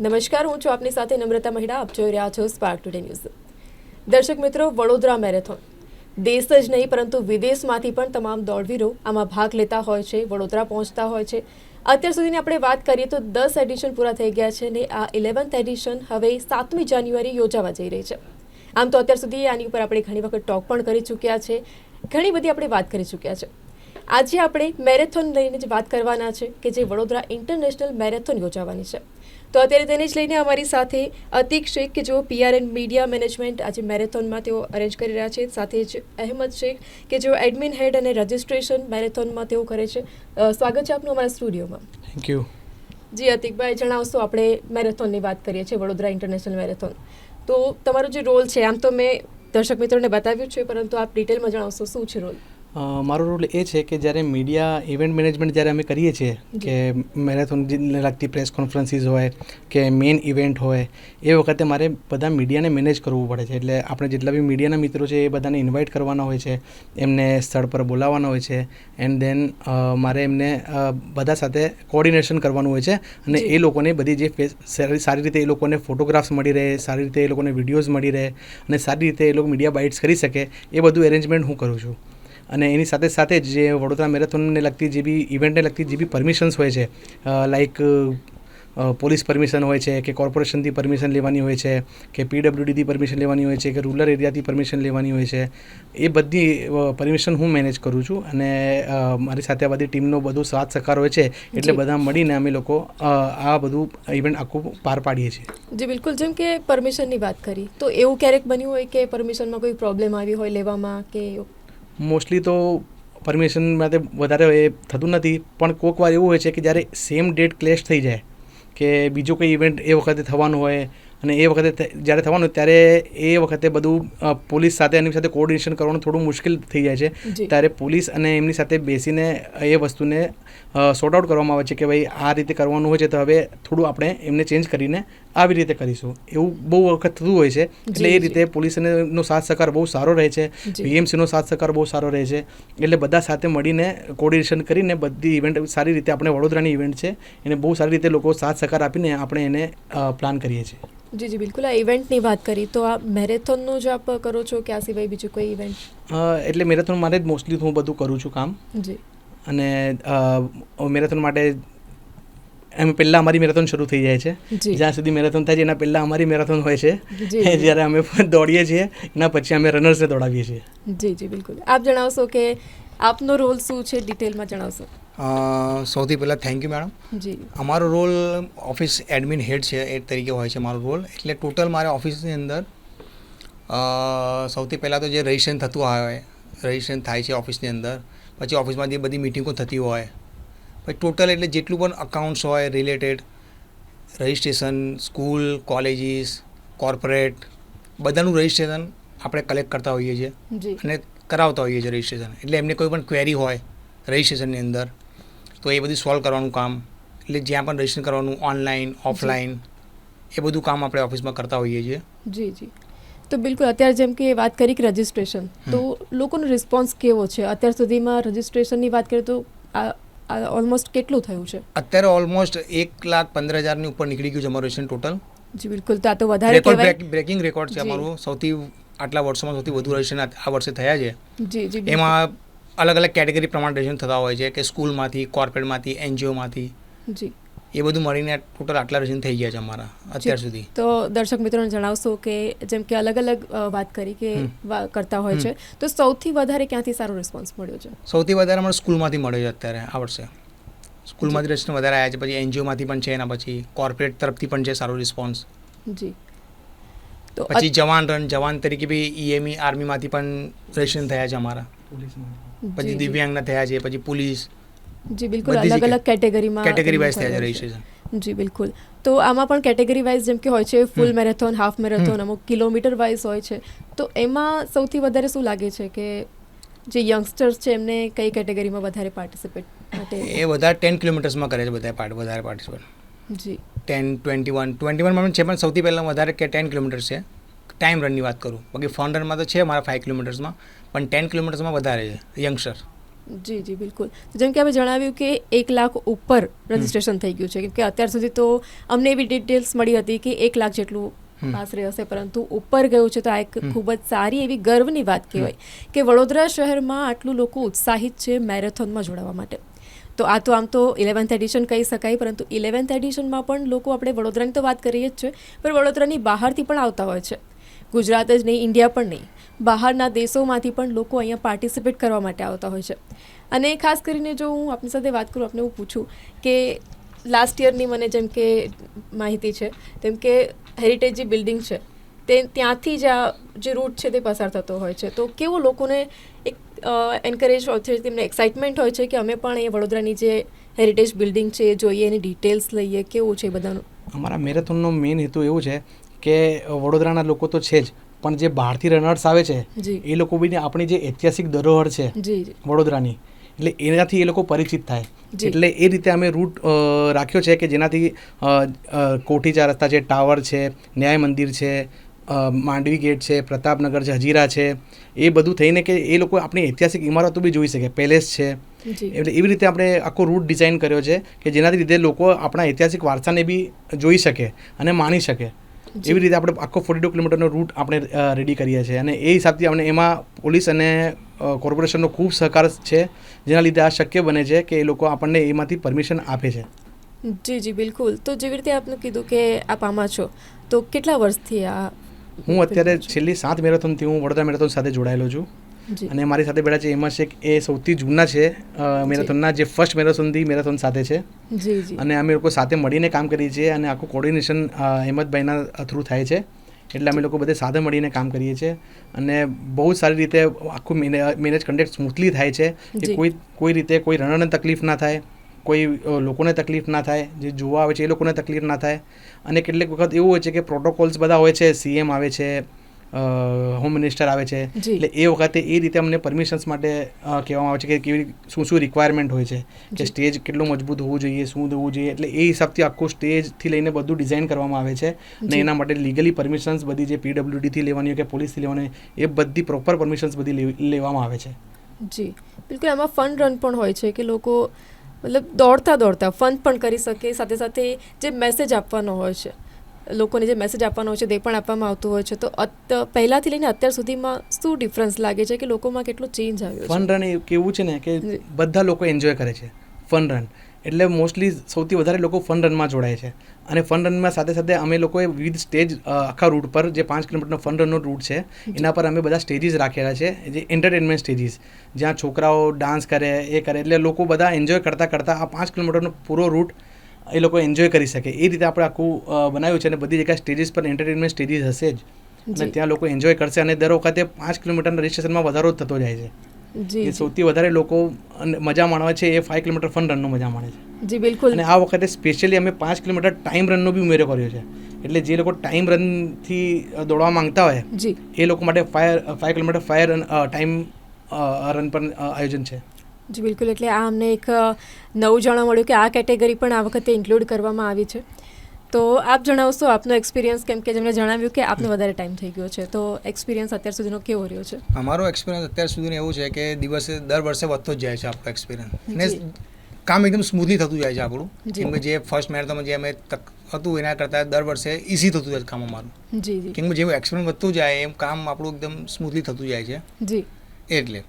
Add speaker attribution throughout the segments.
Speaker 1: નમસ્કાર, હું છું આપની સાથે નમ્રતા મહિડા. આપ જોઈ રહ્યા છો સ્પાર્ક ટુડે ન્યૂઝ દર્શક મિત્રો, વડોદરા મેરેથોન. દેશ જ નહીં, પરંતુ વિદેશમાંથી પણ તમામ દોડવીરો આમાં ભાગ લેતા હોય છે, વડોદરા પહોંચતા હોય છે. અત્યાર સુધીની આપણે વાત કરીએ તો દસ એડિશન પૂરા થઈ ગયા છે અને આ ઇલેવન્થ એડિશન હવે સાતમી જાન્યુઆરી યોજાવા જઈ રહી છે. આમ તો અત્યાર સુધી આની ઉપર આપણે ઘણી વખત ટોક પણ કરી ચૂક્યા છે. ઘણી બધી આપણે વાત કરી ચૂક્યા છે. આજે આપણે મેરેથોન લઈને જ વાત કરવાના છે કે જે વડોદરા ઇન્ટરનેશનલ મેરેથોન યોજાવાની છે. તો અત્યારે તેને જ લઈને અમારી સાથે અતિક શેખ કે જેઓ પીઆરએન મીડિયા મેનેજમેન્ટ આજે મેરેથોનમાં તેઓ અરેન્જ કરી રહ્યા છે. સાથે જ અહેમદ શેખ કે જેઓ એડમિન હેડ અને રજિસ્ટ્રેશન મેરેથોનમાં તેઓ કરે છે. સ્વાગત છે આપનું અમારા સ્ટુડિયોમાં.
Speaker 2: થેન્ક યુ
Speaker 1: જી અતિકભાઈ જણાવશો આપણે મેરેથોનની વાત કરીએ છીએ વડોદરા ઇન્ટરનેશનલ મેરેથોન. તો તમારો જે રોલ છે આમ તો મેં દર્શક મિત્રોને બતાવ્યું છે પરંતુ આપ ડિટેલમાં જણાવશો શું છે રોલ
Speaker 2: મારો રોલ એ છે કે જ્યારે મીડિયા ઇવેન્ટ મેનેજમેન્ટ જ્યારે અમે કરીએ છીએ કે મેરેથોનને લગતી પ્રેસ કોન્ફરન્સીસ હોય કે મેઇન ઇવેન્ટ હોય એ વખતે મારે બધા મીડિયાને મેનેજ કરવું પડે છે. એટલે આપણે જેટલા બી મીડિયાના મિત્રો છે એ બધાને ઇન્વાઇટ કરવાના હોય છે એમને સ્થળ પર બોલાવવાના હોય છે એન્ડ દેન મારે એમને બધા સાથે કોઓર્ડિનેશન કરવાનું હોય છે. અને એ લોકોને બધી જે ફેસ સારી સારી રીતે એ લોકોને ફોટોગ્રાફ્સ મળી રહે સારી રીતે એ લોકોને વિડીયોઝ મળી રહે અને સારી રીતે એ લોકો મીડિયા બાઇટ્સ કરી શકે એ બધું એરેન્જમેન્ટ હું કરું છું. અને એની સાથે સાથે જ જે વડોદરા મેરેથોનને લગતી જે બી ઇવેન્ટને લગતી જે બી પરમિશન્સ હોય છે લાઈક પોલીસ પરમિશન હોય છે કે કોર્પોરેશનથી પરમિશન લેવાની હોય છે કે પીડબ્લ્યુડીથી પરમિશન લેવાની હોય છે કે રૂરલ એરિયાથી પરમિશન લેવાની હોય છે એ બધી પરમિશન હું મેનેજ કરું છું. અને મારી સાથે આ બધી ટીમનો બધો સાથ સહકાર હોય છે એટલે બધા મળીને અમે લોકો આ બધું ઇવેન્ટ આખું પાર પાડીએ છીએ.
Speaker 1: જી બિલકુલ. જેમ કે પરમિશનની વાત કરી તો એવું ક્યારેક બન્યું હોય કે પરમિશનમાં કોઈ પ્રોબ્લેમ આવી હોય લેવામાં કે
Speaker 2: મોસ્ટલી તો પરમિશન માટે વધારે એ થતું નથી, પણ કોઈક વાર એવું હોય છે કે જ્યારે સેમ ડેટ ક્લેશ થઈ જાય, કે બીજો કોઈ ઇવેન્ટ એ વખતે થવાનું હોય અને એ વખતે જ્યારે થવાનું ત્યારે એ વખતે બધું પોલીસ સાથે એની સાથે કોઓર્ડિનેશન કરવાનું થોડું મુશ્કેલ થઈ જાય છે. ત્યારે પોલીસ અને એમની સાથે બેસીને એ વસ્તુને સોર્ટ આઉટ કરવામાં આવે છે કે ભાઈ આ રીતે કરવાનું હોય છે તો હવે થોડું આપણે એમને ચેન્જ કરીને આવી રીતે કરીશું. એવું બહુ વખત થતું હોય છે. એટલે એ રીતે પોલીસ નો સાથ સહકાર બહુ સારો રહે છે. બીએમસીનો સાથ સહકાર બહુ સારો રહે છે. એટલે બધા સાથે મળીને કોઓર્ડિનેશન કરીને બધી ઇવેન્ટ સારી રીતે આપણે વડોદરાની ઇવેન્ટ છે એને બહુ સારી રીતે લોકો સાથ સહકાર આપીને આપણે એને પ્લાન કરીએ છીએ.
Speaker 1: જી જી બિલકુલ. આ ઇવેન્ટની વાત કરી તો આ મેરેથોનનું જ આપ કરો છો કે આ સિવાય બીજું કોઈ ઇવેન્ટ?
Speaker 2: એટલે મેરેથોન માટે જ મોસ્ટલી હું બધું કરું છું કામ.
Speaker 1: જી.
Speaker 2: અને મેરેથોન માટે એમ પહેલાં અમારી મેરેથોન શરૂ થઈ જાય છે. જ્યાં સુધી મેરેથોન થાય છે એના પહેલાં અમારી મેરેથોન હોય છે. જ્યારે અમે દોડીએ છીએ એના પછી અમે રનર્સને દોડાવીએ છીએ.
Speaker 1: જી જી બિલકુલ. આપ જણાવશો કે આપનો રોલ શું છે ડિટેલમાં જણાવશો.
Speaker 3: સૌથી પહેલાં થેન્ક યુ મેડમ
Speaker 1: જી.
Speaker 3: અમારો રોલ ઓફિસ એડમિન હેડ છે એ તરીકે હોય છે મારો રોલ એટલે ટોટલ મારે ઓફિસની અંદર સૌથી પહેલાં તો જે રજિસ્ટ્રેશન થતું હોય રજિસ્ટ્રેશન થાય છે ઓફિસની અંદર. પછી ઓફિસમાં જે બધી મિટિંગો થતી હોય. પછી ટોટલ એટલે જેટલું પણ અકાઉન્ટ્સ હોય related registration school colleges corporate બધાનું રજિસ્ટ્રેશન આપણે કલેક્ટ કરતા હોઈએ છીએ અને કરાવતા હોઈએ છીએ રજિસ્ટ્રેશન એટલે એમને કોઈ પણ ક્વેરી હોય રજિસ્ટ્રેશનની અંદર તો એ બધું સોલ્વ કરવાનું કામ. એટલે જ્યાં પણ રજિસ્ટ્રેશન કરવાનું ઓનલાઈન ઓફલાઈન એ બધું કામ આપણે ઓફિસમાં કરતા હોઈએ છીએ.
Speaker 1: જી જી. તો બિલકુલ અત્યારે જેમ કે વાત કરી કે રજિસ્ટ્રેશન તો લોકોનો રિસ્પોન્સ કેવો છે? અત્યાર સુધીમાં રજિસ્ટ્રેશનની વાત કરીએ તો આ ઓલમોસ્ટ કેટલું થયું છે?
Speaker 3: અત્યારે ઓલમોસ્ટ એક લાખ પંદર હજારની ઉપર નીકળી ગયું છે અમારું રજિસ્ટ્રેશન ટોટલ
Speaker 1: જી બિલકુલ. તો આ તો વધારે કહેવાય.
Speaker 3: બ્રેકિંગ રેકોર્ડ છે. અમારું. સૌથી આટલા વર્ષોમાં સૌથી વધુ રજિસ્ટ્રેશન આ આ વર્ષે થયા છે.
Speaker 1: જી જી
Speaker 3: એમાં અલગ અલગ કેટેગરી પ્રમાણે રજિસ્ટ્રેશન થતા હોય છે કે સ્કૂલમાંથી કોર્પોરેટમાંથી એનજીઓમાંથી
Speaker 1: જી.
Speaker 3: એ બધું મળીને ટોટલ આટલા રજિસ્ટ્રેશન થઈ ગયા છે અમારા અત્યાર સુધી.
Speaker 1: તો દર્શક મિત્રોને જણાવશો કે જેમ કે અલગ અલગ વાત કરી કે કરતા હોય છે. તો સૌથી વધારે ક્યાંથી સારો રિસ્પોન્સ મળ્યો છે?
Speaker 3: સૌથી વધારે અમારે સ્કૂલમાંથી મળ્યો છે અત્યારે આ વર્ષે. સ્કૂલમાંથી રજિસ્ટ્રેશન વધારે આવ્યા છે પછી એનજીઓમાંથી પણ છે એના પછી કોર્પોરેટ તરફથી પણ છે સારો રિસ્પોન્સ
Speaker 1: જી. તો
Speaker 3: પછી જવાન રન જવાન તરીકે બી ઈએમઈ આર્મીમાંથી પણ રજિસ્ટ્રેશન થયા છે અમારા. પછી દિવ્યાંગના થયા છે પછી પોલીસ
Speaker 1: જી બિલકુલ. અલગ અલગ કેટેગરીમાં
Speaker 3: કેટેગરી વાઇઝ થયા છે.
Speaker 1: જી બિલકુલ. તો આમાં પણ કેટેગરી વાઇઝ જેમ કે હોય છે ફૂલ મેરેથોન હાફ મેરેથોન અમુક કિલોમીટર વાઇઝ હોય છે. તો એમાં સૌથી વધારે શું લાગે છે કે જે યંગસ્ટર્સ છે એમને કઈ કેટેગરીમાં વધારે પાર્ટિસિપેટ માટે?
Speaker 3: એ વધારે ટેન કિલોમીટર્સમાં કરે છે બધા પાર્ટ વધારે પાર્ટિસિપેટ
Speaker 1: જી.
Speaker 3: ટેન ટ્વેન્ટી વન ટ્વેન્ટી વનમાં છે પણ સૌથી પહેલાં વધારે કે ટેન કિલોમીટર છે. ટાઈમ રનની વાત કરું. બાકી ફોન રનમાં તો છે મારા ફાઇવ કિલોમીટર્સમાં પણ ટેન કિલોમીટર્સમાં વધારે છે યંગસ્ટર
Speaker 1: જી જી બિલકુલ. જેમ કે આપણે જણાવ્યું કે એક લાખ ઉપર રજીસ્ટ્રેશન થઈ ગયું છે. કેમ કે અત્યાર સુધી તો અમને એવી ડિટેલ્સ મળી હતી કે એક લાખ જેટલું. આશરે હશે પરંતુ ઉપર ગયું છે તો આ એક ખૂબ જ સારી એવી ગર્વની વાત કહેવાય કે વડોદરા શહેરમાં આટલું લોકો ઉત્સાહિત છે મેરેથોનમાં જોડાવા માટે. તો આ તો આમ તો ઇલેવન્થ એડિશન કહી શકાય પરંતુ ઇલેવન્થ એડિશનમાં પણ લોકો આપણે વડોદરાની તો વાત કરીએ જ છે પણ વડોદરાની બહારથી પણ આવતા હોય છે. ગુજરાત જ નહીં, ઇન્ડિયા પણ નહીં. બહારના દેશોમાંથી પણ લોકો અહીંયા પાર્ટિસિપેટ કરવા માટે આવતા હોય છે. અને ખાસ કરીને જો હું આપની સાથે વાત કરું, આપને હું પૂછું કે લાસ્ટ યરની મને જેમ કે માહિતી છે, તેમ કે હેરિટેજ જે બિલ્ડિંગ છે, તે ત્યાંથી જ આ જે રૂટ છે તે પસાર થતો હોય છે. તો કેવું લોકોને એક એન્કરેજ હોય છે, તેમને એક્સાઇટમેન્ટ હોય છે કે અમે પણ એ વડોદરાની જે હેરિટેજ બિલ્ડિંગ છે એ જોઈએ, એની ડિટેલ્સ લઈએ, કેવું છે બધાનું?
Speaker 2: અમારા મેરેથોનનો મેઇન હેતુ એવું છે કે વડોદરાના લોકો તો છે જ પણ જે બહારથી રનર્સ આવે છે એ લોકો બી આપણી જે ઐતિહાસિક ધરોહર છે વડોદરાની એટલે એનાથી એ લોકો પરિચિત થાય. એટલે એ રીતે અમે રૂટ રાખ્યો છે કે જેનાથી અ, અ, કોઠી ચાર રસ્તા છે ટાવર છે ન્યાય મંદિર છે માંડવી ગેટ છે પ્રતાપનગર છે હજીરા છે એ બધું થઈને કે એ લોકો આપણી ઐતિહાસિક ઇમારતો બી જોઈ શકે પેલેસ છે. એટલે એવી રીતે આપણે આખો રૂટ ડિઝાઇન કર્યો છે કે જેનાથી લીધે લોકો આપણા ઐતિહાસિક વારસાને બી જોઈ શકે અને માણી શકે. એવી રીતે આપણે આખો ફોર્ટી ટુ કિલોમીટરનો રૂટ આપણે રેડી કરીએ છીએ. અને એ હિસાબથી આપણે એમાં પોલીસ અને કોર્પોરેશનનો ખૂબ સહકાર છે જેના લીધે આ શક્ય બને છે કે એ લોકો આપણને એમાંથી પરમિશન આપે છે.
Speaker 1: જી જી બિલકુલ. તો જેવી રીતે આપનું કીધું કે આપ આમાં છો તો કેટલા વર્ષથી આ
Speaker 2: હું અત્યારે છેલ્લી સાત મેરેથોનથી હું વડોદરા મેરેથોન સાથે જોડાયેલો છું. અને મારી સાથે બેઠા છે એમાં શેખ. એ સૌથી જૂના છે. મેરેથોનના જે ફર્સ્ટ મેરેથોનથી મેરેથોન સાથે છે. અને અમે લોકો સાથે મળીને કામ કરીએ છીએ અને આખું કોર્ડિનેશન હેમંતભાઈના થ્રુ થાય છે. એટલે અમે લોકો બધે સાથે મળીને કામ કરીએ છીએ. અને બહુ સારી રીતે આખું મેનેજ કન્ડક્ટ સ્મૂથલી થાય છે. કે કોઈ કોઈ રીતે કોઈ રનરને તકલીફ ના થાય કોઈ લોકોને તકલીફ ના થાય જે જોવા આવે છે એ લોકોને તકલીફ ના થાય. અને કેટલીક વખત એવું હોય છે કે પ્રોટોકોલ્સ બધા હોય છે સીએમ આવે છે હોમ મિનિસ્ટર આવે છે. એટલે એ વખતે એ રીતે અમને પરમિશન્સ માટે કહેવામાં આવે છે કે કેવી શું શું રિક્વાયરમેન્ટ હોય છે? કે સ્ટેજ કેટલું મજબૂત હોવું જોઈએ શું હોવું જોઈએ? એટલે એ હિસાબથી આખું સ્ટેજથી લઈને બધું ડિઝાઇન કરવામાં આવે છે. અને એના માટે લીગલી પરમિશન્સ બધી જે પીડબ્લ્યુડીથી લેવાની હોય કે પોલીસથી લેવાની એ બધી પ્રોપર પરમિશન્સ બધી લેવામાં આવે છે.
Speaker 1: જી. બિલકુલ આમાં ફન રન પણ હોય છે કે લોકો મતલબ દોડતા દોડતા ફન પણ કરી શકે સાથે સાથે જે મેસેજ આપવાનો હોય છે. લોકોને જે મેસેજ આપવાનો હોય છે તે પણ આપવામાં આવતું હોય છે તો પહેલાંથી લઈને અત્યાર સુધીમાં શું ડિફરન્સ લાગે છે કે લોકોમાં કેટલો ચેન્જ આવ્યો
Speaker 2: ફન રન એ કેવું છે ને કે બધા લોકો એન્જોય કરે છે ફન રન એટલે મોસ્ટલી સૌથી વધારે લોકો ફન રનમાં જોડાય છે. અને ફન રનમાં સાથે સાથે અમે લોકોએ વિવિધ સ્ટેજ આખા રૂટ પર જે પાંચ કિલોમીટરનો ફન રનનો રૂટ છે એના પર અમે બધા સ્ટેજીસ રાખેલા છે જે એન્ટરટેનમેન્ટ સ્ટેજીસ જ્યાં છોકરાઓ ડાન્સ કરે એ કરે એટલે લોકો બધા એન્જોય કરતાં કરતાં આ પાંચ કિલોમીટરનો પૂરો રૂટ એ લોકો એન્જોય કરી શકે. એ રીતે આપણે આખું બનાવ્યું છે અને બધી જગ્યાએ સ્ટેજીસ પર એન્ટરટેનમેન્ટ સ્ટેજીસ હશે જ. અને ત્યાં લોકો એન્જોય કરશે અને દર વખતે પાંચ કિલોમીટરના રજિસ્ટ્રેશનમાં વધારો થતો જાય છે.
Speaker 1: જી
Speaker 2: સૌથી વધારે લોકો મજા માણવા છે એ ફાઇવ કિલોમીટર ફન રનનો મજા માણે છે.
Speaker 1: જી બિલકુલ.
Speaker 2: અને આ વખતે સ્પેશિયલી અમે પાંચ કિલોમીટર ટાઈમ રનનો બી ઉમેરો કર્યો છે. એટલે જે લોકો ટાઈમ રનથી દોડવા માંગતા હોય
Speaker 1: જી.
Speaker 2: એ લોકો માટે fire five kilometre fire time run પર આયોજન છે.
Speaker 1: જી બિલકુલ. એટલે આ અમને એક નવું જાણવા મળ્યું કે આ કેટેગરી પણ આ વખતે ઇન્ક્લુડ કરવામાં આવી છે. તો આપ જણાવશો આપનો એક્સપિરિયન્સ કેમ કે જેમણે જણાવ્યું કે આપને વધારે ટાઈમ થઈ ગયો છે. તો એક્સપિરિયન્સ અત્યાર સુધીનો કેવો રહ્યો છે?
Speaker 3: અમારો એક્સપિરિયન્સ અત્યાર સુધીનો એવું છે કે દિવસે દર વર્ષે વધતો જ જાય છે આપણો એક્સપિરિયન્સ
Speaker 1: અને
Speaker 3: ને કામ એકદમ સ્મૂથલી થતું જાય છે આપણું. કેમ કે જે ફર્સ્ટ મેરેથોનમાં જે અમે તક હતું એના કરતાં દર વર્ષે ઇઝી થતું જાય કામ અમારું.
Speaker 1: જી જી.
Speaker 3: કેમ કે જેવું એક્સપિરિયન્સ વધતું જાય એમ કામ આપણું એકદમ સ્મૂથલી થતું જાય છે.
Speaker 1: જી.
Speaker 3: એટલે.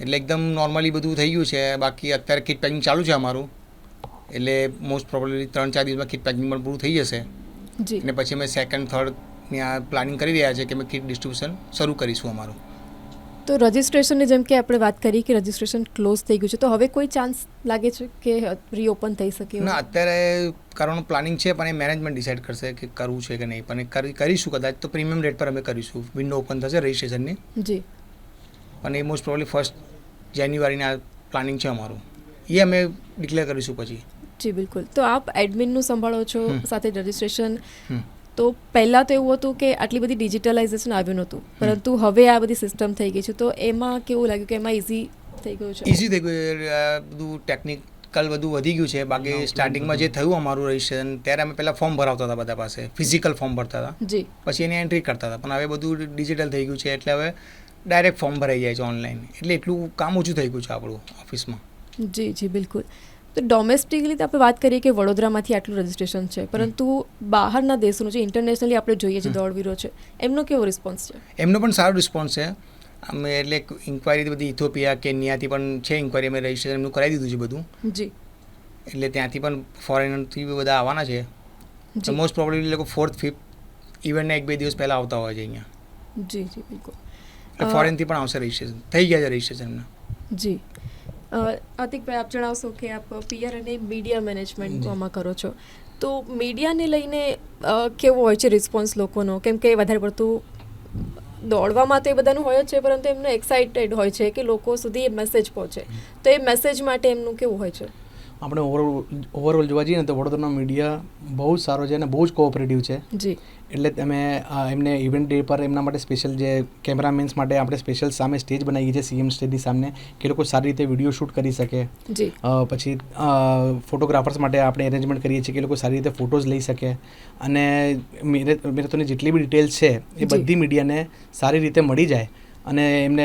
Speaker 3: એટલે એકદમ નોર્મલી બધું થઈ ગયું છે. બાકી અત્યારે કિટ પેકિંગ ચાલુ છે અમારું. એટલે મોસ્ટ પ્રોબ્લેમલી ત્રણ ચાર દિવસમાં કિટ પેકિંગ પણ પૂરું થઈ જશે.
Speaker 1: જી.
Speaker 3: અને પછી અમે સેકન્ડ થર્ડની આ પ્લાનિંગ કરી રહ્યા છે કે અમે કિટ ડિસ્ટ્રીબ્યુશન શરૂ કરીશું અમારું.
Speaker 1: તો રજિસ્ટ્રેશનની જેમ કે આપણે વાત કરી કે રજિસ્ટ્રેશન ક્લોઝ થઈ ગયું છે તો હવે કોઈ ચાન્સ લાગે છે કે રીઓપન થઈ શકે
Speaker 3: ના અત્યારે કરવાનું પ્લાનિંગ છે પણ એ મેનેજમેન્ટ ડિસાઇડ કરશે કે કરવું છે કે નહીં. પણ કરી કરીશું કદાચ તો પ્રીમિયમ રેટ પર અમે કરીશું. વિન્ડો ઓપન થશે રજિસ્ટ્રેશનની
Speaker 1: જી.
Speaker 3: પણ એ મોસ્ટ પ્રોબ્લી ફર્સ્ટ જાન્યુઆરીના પ્લાનિંગ છે અમારું. એ અમે ડિક્લેર કરીશું પછી.
Speaker 1: જી બિલકુલ. તો આપ એડમિનનું સંભાળો છો સાથે રજિસ્ટ્રેશન તો પહેલાં તો એવું હતું કે આટલી બધી ડિજિટલાઇઝેશન આવ્યું નહોતું. પરંતુ હવે આ બધી સિસ્ટમ થઈ ગઈ છે. તો એમાં કેવું લાગ્યું કે એમાં ઇઝી થઈ ગયું છે?
Speaker 3: ઇઝી થઈ ગયું. બધું ટેકનિકલ બધું વધી ગયું છે. બાકી સ્ટાર્ટિંગમાં જે થયું અમારું રજિસ્ટ્રેશન ત્યારે અમે પહેલાં ફોર્મ ભરાવતા હતા બધા પાસે. ફિઝિકલ ફોર્મ ભરતા હતા.
Speaker 1: જી.
Speaker 3: પછી એની એન્ટ્રી કરતા હતા. પણ હવે બધું ડિજિટલ થઈ ગયું છે. એટલે હવે ડાયરેક્ટ ફોર્મ ભરાઈ જાય છે ઓનલાઈન. એટલે એટલું કામ ઓછું થઈ ગયું છે આપણું ઓફિસમાં.
Speaker 1: જી જી બિલકુલ. તો ડોમેસ્ટિકલી તો આપણે વાત કરીએ કે વડોદરામાંથી આટલું રજિસ્ટ્રેશન છે પરંતુ બહારના દેશોનું જે ઇન્ટરનેશનલી આપણે જોઈએ
Speaker 3: છીએ
Speaker 1: દોડવીરો છે એમનો કેવો રિસ્પોન્સ છે?
Speaker 3: એમનો પણ સારો રિસ્પોન્સ છે. અમે એટલે ઇન્ક્વાયરી બધી ઇથોપિયા કેન્યાથી પણ છે ઇન્ક્વાયરી અમે રજિસ્ટ્રેશન એમનું કરાવી દીધું છે બધું.
Speaker 1: જી.
Speaker 3: એટલે ત્યાંથી પણ ફોરેનરથી બી બધા આવવાના છે. મોસ્ટ પ્રોબ્લેમલી લોકો ફોર્થ ફિફ્થ ઇવનના એક બે દિવસ પહેલાં આવતા હોય છે અહીંયા.
Speaker 1: જી જી બિલકુલ.
Speaker 3: ફોરેનથી પણ આવશે રજીસ્ટ્રેશન થઈ ગયા છે રજીસ્ટ્રેશન એમના.
Speaker 1: જી. અતિકભાઈ આપ જણાવશો કે આપ પીઆર અને મીડિયા મેનેજમેન્ટ. આમાં કરો છો. તો મીડિયાને લઈને કેવો હોય છે રિસ્પોન્સ લોકોનો? કેમ કે વધારે પડતું દોડવામાં તો એ બધાનું હોય જ છે પરંતુ એમને એક્સાઇટેડ હોય છે કે લોકો સુધી એ મેસેજ પહોંચે. તો એ મેસેજ માટે એમનું કેવું હોય છે?
Speaker 2: આપણે ઓવરઓલ ઓવરઓલ જોવા જઈએ ને તો વડોદરાનો મીડિયા બહુ જ સારો છે અને બહુ જ કોઓપરેટિવ છે.
Speaker 1: જી.
Speaker 2: એટલે તમે એમને ઇવેન્ટ ડે પર એમના માટે સ્પેશિયલ જે કેમેરામેન્સ માટે આપણે સ્પેશિયલ સામે સ્ટેજ બનાવીએ છીએ સીએમ સ્ટેજની સામે કે એ લોકો સારી રીતે વીડિયો શૂટ કરી શકે. પછી ફોટોગ્રાફર્સ માટે આપણે અરેન્જમેન્ટ કરીએ છીએ કે લોકો સારી રીતે ફોટોઝ લઈ શકે. અને મેરે મેરેથોનની જેટલી બી ડિટેલ્સ છે એ બધી મીડિયાને સારી રીતે મળી જાય. અને એમને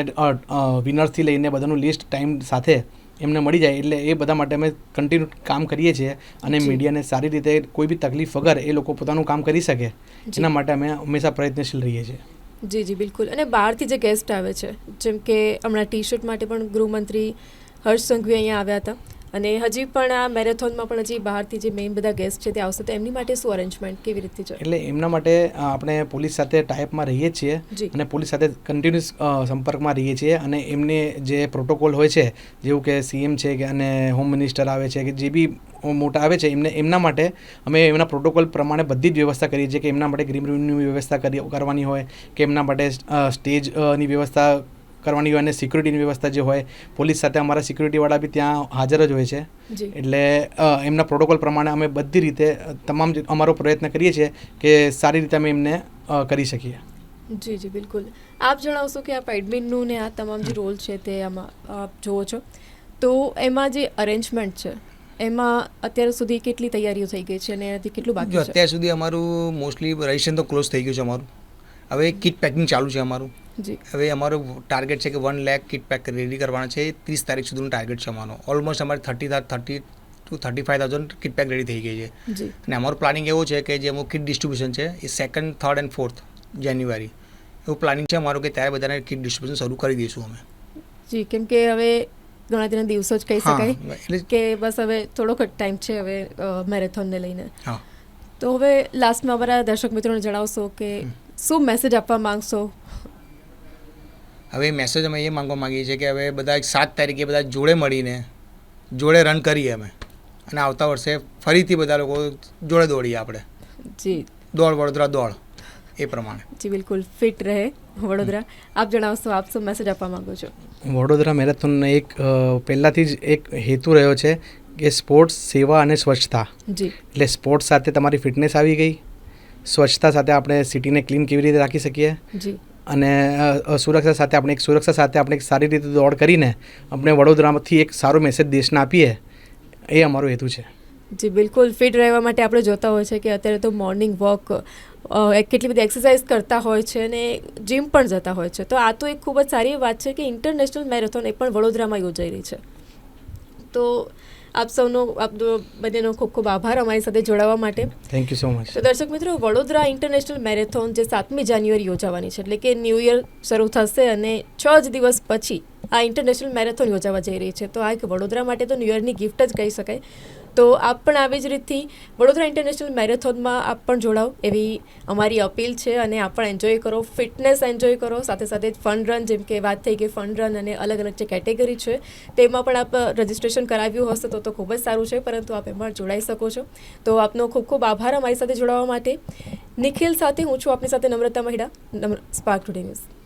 Speaker 2: વિનર્સથી લઈને બધાનું લિસ્ટ ટાઈમ સાથે એમને મળી જાય એટલે એ બધા માટે અમે કન્ટિન્યુ કામ કરીએ છીએ અને મીડિયાને સારી રીતે કોઈ બી તકલીફ વગર એ લોકો પોતાનું કામ કરી શકે.
Speaker 1: જેના
Speaker 2: એના માટે અમે હંમેશા પ્રયત્નશીલ રહીએ છીએ.
Speaker 1: જી જી બિલકુલ. અને બહારથી જે ગેસ્ટ આવે છે જેમ કે હમણાં ટી શર્ટ માટે પણ ગૃહમંત્રી હર્ષ સંઘવી અહીંયા આવ્યા હતા. અને હજી પણ આ મેરેથોનમાં પણ હજી બહારથી જે મેઇન બધા ગેસ્ટ છે તે આવશે તો એમની માટે શું અરેન્જમેન્ટ કેવી રીતે છે
Speaker 2: એટલે એમના માટે આપણે પોલીસ સાથે ટાઈપમાં રહીએ છીએ અને પોલીસ સાથે કન્ટિન્યુઅસ સંપર્કમાં રહીએ છીએ અને એમને જે પ્રોટોકોલ હોય છે જેવું કે સીએમ છે કે અને હોમ મિનિસ્ટર આવે છે કે જે બી મોટા આવે છે એમને એમના માટે અમે એમના પ્રોટોકોલ પ્રમાણે બધી જ વ્યવસ્થા કરીએ છીએ કે એમના માટે ગ્રીન રૂમની વ્યવસ્થા કરી કરવાની હોય કે એમના માટે સ્ટેજની વ્યવસ્થા કરવાની હોય અને સિક્યુરિટીની વ્યવસ્થા જે હોય પોલીસ સાથે અમારા સિક્યુરિટીવાળા બી ત્યાં હાજર જ હોય છે. એટલે એમના પ્રોટોકોલ પ્રમાણે અમે બધી રીતે તમામ અમારો પ્રયત્ન કરીએ છીએ કે સારી રીતે અમે એમને કરી શકીએ.
Speaker 1: જી જી બિલકુલ. આપ જણાવશો કે આપ એડમિનનું ને આ તમામ જે રોલ છે તે આમાં આપ જુઓ છો. તો એમાં જે અરેન્જમેન્ટ છે એમાં અત્યાર સુધી કેટલી તૈયારીઓ થઈ ગઈ છે અને એનાથી કેટલું બાકી છે?
Speaker 3: અત્યાર સુધી અમારું મોસ્ટલી રજીસ્ટ્રેશન તો ક્લોઝ થઈ ગયું છે અમારું. હવે કિટ પેકિંગ ચાલુ છે અમારું.
Speaker 1: જી.
Speaker 3: હવે અમારો ટાર્ગેટ છે કે વન લેખ કિટ પેક રેડી કરવાના છે. ત્રીસ તારીખ સુધીનું ટાર્ગેટ છે અમારો. ઓલમોસ્ટ અમારે thirty thirty two thirty five thousand kit pack ready થઈ ગઈ છે.
Speaker 1: જી.
Speaker 3: અને અમારું પ્લાનિંગ એવું છે કે જે અમુક કિટ ડિસ્ટ્રીબ્યુશન છે એ second third and fourth January એવું પ્લાનિંગ છે અમારું કે ત્યારે બધાને કિટ ડિસ્ટ્રીબ્યુશન શરૂ કરી દઈશું અમે.
Speaker 1: જી કેમ કે હવે ગણતરીના દિવસો જ કહી શકાય કે બસ હવે થોડોક જ ટાઈમ છે હવે મેરેથોનને લઈને.
Speaker 3: હા.
Speaker 1: તો હવે લાસ્ટમાં અમારા દર્શક મિત્રોને જણાવશો કે શું મેસેજ આપવા માંગશો?
Speaker 3: હવે મેસેજ અમે એ માંગવા માંગીએ છીએ કે હવે બધા સાત તારીખે બધા જોડે મળીને જોડે રન કરીએ અમે. અને આવતા વર્ષે ફરીથી બધા લોકો જોડે દોડીએ આપણે.
Speaker 1: જી.
Speaker 3: દોડ વડોદરા દોડ એ પ્રમાણે.
Speaker 1: જી બિલકુલ ફિટ રહે વડોદરા. આપ જણાવશો આપ શું મેસેજ આપવા માંગો છો?
Speaker 2: વડોદરા મેરેથોનનો એક પહેલાંથી જ એક હેતુ રહ્યો છે કે સ્પોર્ટ્સ સેવા અને સ્વચ્છતા.
Speaker 1: જી.
Speaker 2: એટલે સ્પોર્ટ્સ સાથે તમારી ફિટનેસ આવી ગઈ. સ્વચ્છતા સાથે આપણે સિટીને ક્લીન કેવી રીતે રાખી શકીએ?
Speaker 1: જી.
Speaker 2: અને સુરક્ષા સાથે આપણે એક સુરક્ષા સાથે આપણે એક સારી રીતે દોડ કરીને આપણે વડોદરામાંથી એક સારો મેસેજ દેશને આપીએ, એ અમારો હેતુ છે.
Speaker 1: જી, બિલકુલ. ફિટ રહેવા માટે આપણે જોતા હોય છે કે અત્યારે તો મોર્નિંગ વોક કેટલી બધી એક્સરસાઇઝ કરતા હોય છે અને જીમ પણ જતા હોય છે. તો આ તો એક ખૂબ જ સારી વાત છે કે ઇન્ટરનેશનલ મેરેથોન એ પણ વડોદરામાં યોજાઈ રહી છે. તો આપ સૌનો આપ બંનેનો ખૂબ ખૂબ આભાર અમારી સાથે જોડાવા માટે.
Speaker 2: થેન્ક યુ સો મચ
Speaker 1: તો દર્શક મિત્રો વડોદરા ઇન્ટરનેશનલ મેરેથોન જે સાતમી જાન્યુઆરી યોજાવાની છે એટલે કે ન્યૂ યર શરૂ થશે અને છ જ દિવસ પછી આ ઇન્ટરનેશનલ મેરેથોન યોજાવા જઈ રહી છે. તો આ એક વડોદરા માટે તો ન્યૂ યરની ગિફ્ટ જ કહી શકાય. તો આપ પણ આવી જ રીતથી વડોદરા ઇન્ટરનેશનલ મેરેથોનમાં આપ પણ જોડાઓ એવી અમારી અપીલ છે અને આપ પણ એન્જોય કરો ફિટનેસ એન્જોય કરો. સાથે સાથે ફન રન જેમ કે વાત થઈ ગઈ ફન રન અને અલગ અલગ જે કેટેગરી છે, તેમાં પણ આપ રજિસ્ટ્રેશન કરાવ્યું હશે તો તો ખૂબ જ સારું છે, પરંતુ આપ એમાં જોડાઈ શકો છો. તો આપનો ખૂબ ખૂબ આભાર અમારી સાથે જોડાવા માટે. નિખિલ સાથે હું છું આપની સાથે Namrata Mahida Spark Today News